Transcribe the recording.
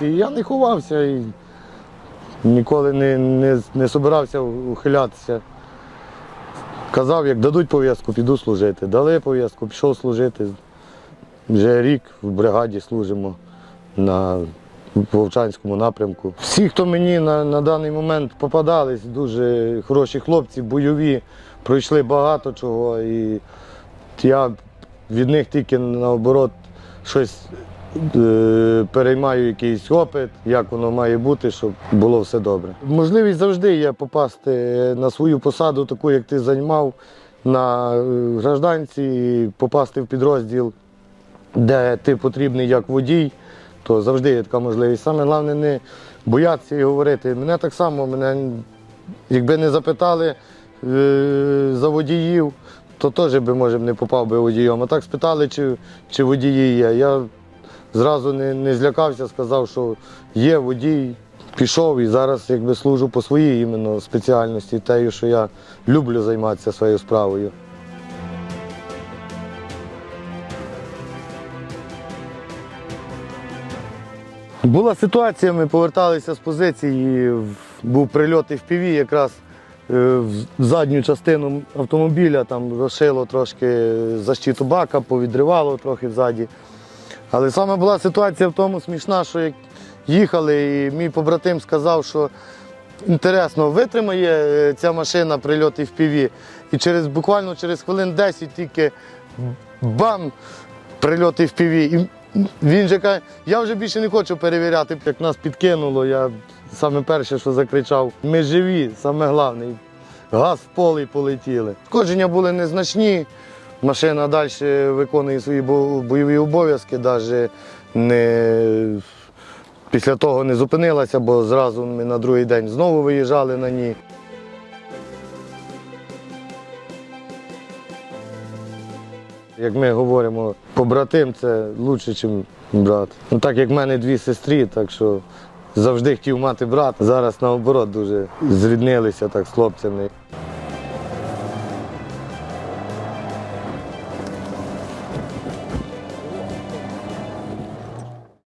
І я не ховався і ніколи не, не, не собирався ухилятися. Казав, як дадуть пов'язку, піду служити. Дали пов'язку, пішов служити. Вже рік в бригаді служимо на Вовчанському напрямку. Всі, хто мені на, на даний момент попадались, дуже хороші хлопці, бойові, пройшли багато чого. І я від них тільки наоборот щось переймаю якийсь опит, як воно має бути, щоб було все добре. Можливість завжди є попасти на свою посаду, таку, як ти займав на е, гражданці, попасти в підрозділ, де ти потрібний як водій, то завжди є така можливість. Саме головне не боятися і говорити. Мене так само, мене, якби не запитали е, за водіїв, то теж би, може, не попав би водієм. А так спитали, чи, чи водії є. Я зразу не, не злякався, сказав, що є водій, пішов і зараз якби служу по своїй іменно спеціальності, тею, що я люблю займатися своєю справою. Була ситуація, ми поверталися з позиції, був прильот і в піві, якраз е, в задню частину автомобіля там розшило трошки защиту бака, повідривало трохи ззаді. Але саме була ситуація в тому смішна, що як їхали, і мій побратим сказав, що інтересно, витримає е, ця машина прильот в піві. І через буквально через хвилин 10 тільки бам! Прильот в піві. І він же каже, я вже більше не хочу перевіряти. Як нас підкинуло, я саме перше, що закричав, ми живі, саме головне. Газ в поле і полетіли. Шкодження були незначні. Машина далі виконує свої бойові обов'язки, навіть не після того не зупинилася, бо зразу ми на другий день знову виїжджали на ній. Як ми говоримо, побратим це краще, ніж брат. Ну так як в мене дві сестри, так що завжди хотів мати брата. Зараз наоборот дуже зріднилися так з хлопцями.